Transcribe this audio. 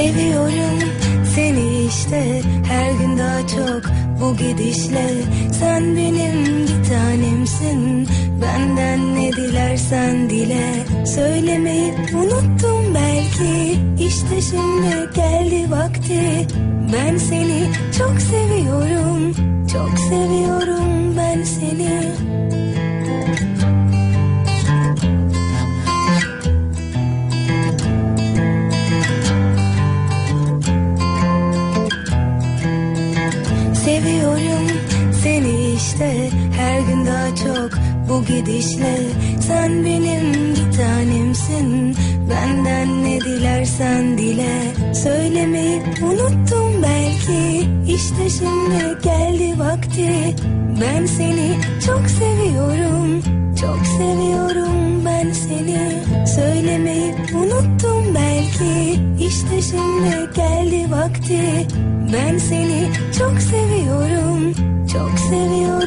Seviyorum seni işte. Her gün daha çok bu gidişle. Sen benim bir tanemsin. Benden ne dilersen dile. Söylemeyi unuttum belki. İşte şimdi geldi vakti. Ben seni çok seviyorum çok seviyorum. Seviyorum seni işte. Her gün daha çok bu gidişle. Sen benim bir tanemsin. Benden ne dilersen dile. Söylemeyi unuttum belki. İşte şimdi geldi vakti. Ben seni çok seviyorum. Çok seviyorum ben seni. Söylemeyi unuttum belki. İşte şimdi geldi vakti Ben seni çok seviyorum çok seviyorum